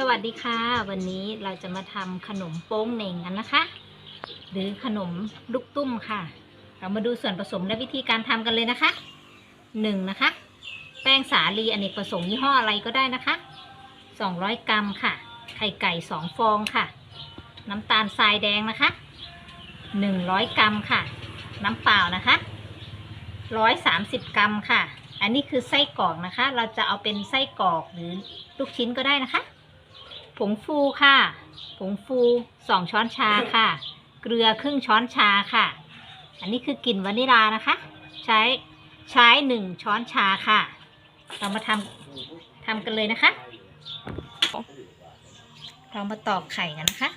สวัสดีค่ะ วันนี้เราจะมาทำขนมโป้งเหน่งกันนะคะ หรือขนมลูกตุ้มค่ะ เรามาดูส่วนผสมและวิธีการทำกันเลยนะคะหนึ่งนะคะ แป้งสาลีอเนกประสงค์ยี่ห้ออะไรก็ได้นะคะ 200 กรัมค่ะ ไข่ไก่ 2 ฟองค่ะ น้ำตาลทรายแดงนะคะ 100 กรัมค่ะ น้ำเปล่านะคะ 130 กรัมค่ะ อันนี้คือไส้กรอกนะคะ เราจะเอาเป็นไส้กรอกหรือลูกชิ้นก็ได้นะคะ ผงฟูค่ะ ผงฟูสองช้อนชาค่ะ เกลือครึ่งช้อนชาค่ะ อันนี้คือกลิ่นวานิลานะคะ ใช้ใช้หนึ่งช้อนชาค่ะ เรามาทำทำกันเลยนะคะ เรามาตอกไข่กันนะคะ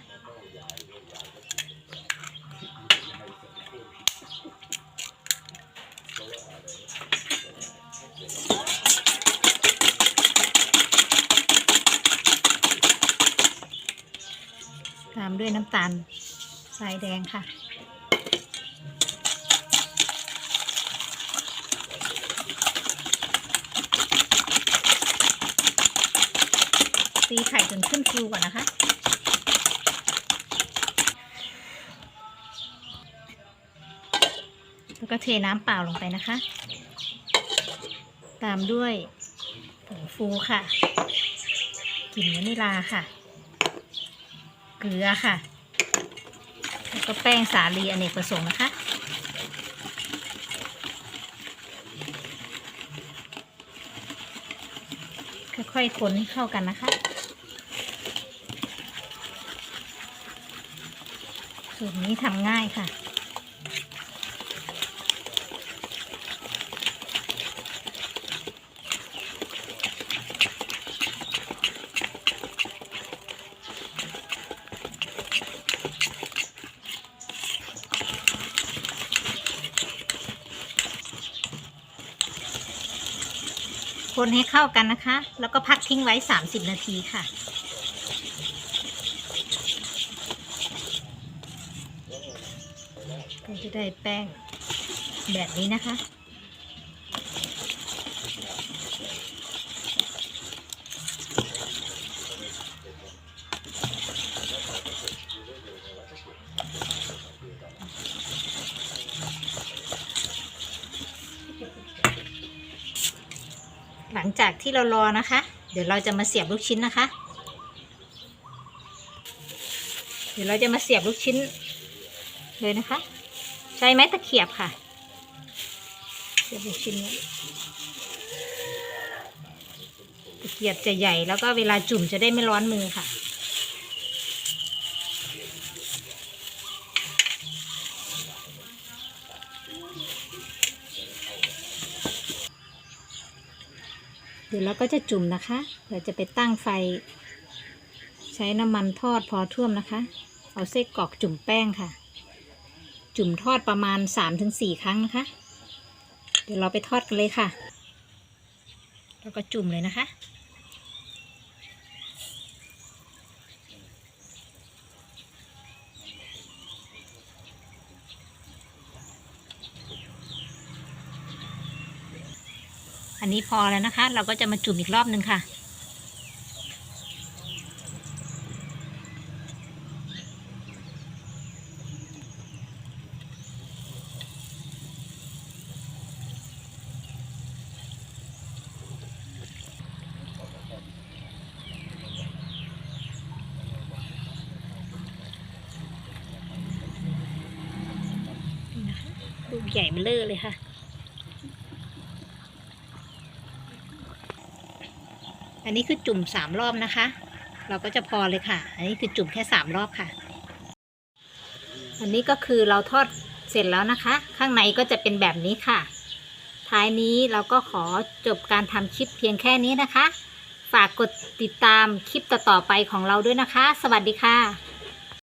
ามด้วยน้ำตาลทรายแดงค่ะ ตีไข่จนขึ้นฟูก่อนนะคะแล้วก็เทน้ำเปล่าลงไปนะคะ ตามด้วยผงฟูค่ะกลิ่นวานิลาค่ะ เกลือค่ะ แล้วก็แป้งสาลีอเนกประสงค์นะคะ ค่อยๆคนให้เข้ากันนะคะ สูตรนี้ทำง่ายค่ะ คนให้เข้ากันนะคะ แล้วก็พักทิ้งไว้ 30 นาทีค่ะ ก็จะได้แป้งแบบนี้นะคะ หลังจากที่เรารอนะคะ เดี๋ยวเราจะมาเสียบลูกชิ้นนะคะ เดี๋ยวเราจะมาเสียบลูกชิ้นเลยนะคะ ใช้ไม้ตะเขียบค่ะ เสียบลูกชิ้นนี้ตะเกียบจะใหญ่แล้วก็เวลาจุ่มจะได้ไม่ร้อนมือค่ะ เดี๋ยวเราก็จะจุ่มนะคะ เดี๋ยวจะไปตั้งไฟ ใช้น้ำมันทอดพอท่วมนะคะ เอาเส้นกรอกจุ่มแป้งค่ะ จุ่มทอดประมาณ 3-4 ครั้งนะคะ เดี๋ยวเราไปทอดกันเลยค่ะ แล้วก็จุ่มเลยนะคะ นนี้พอแล้วนะคะ เราก็จะมาจุ่มอีกรอบนึงค่ะนี่นะคะลูกใหญ่เบ้อเร่อเลยค่ะ อันนี้คือจุ่มสามรอบนะคะ เราก็จะพอเลยค่ะ อันนี้คือจุ่มแค่สามรอบค่ะ อันนี้ก็คือเราทอดเสร็จแล้วนะคะ ข้างในก็จะเป็นแบบนี้ค่ะ ท้ายนี้เราก็ขอจบการทำคลิปเพียงแค่นี้นะคะ ฝากกดติดตามคลิปต่อๆไปของเราด้วยนะคะ สวัสดีค่ะ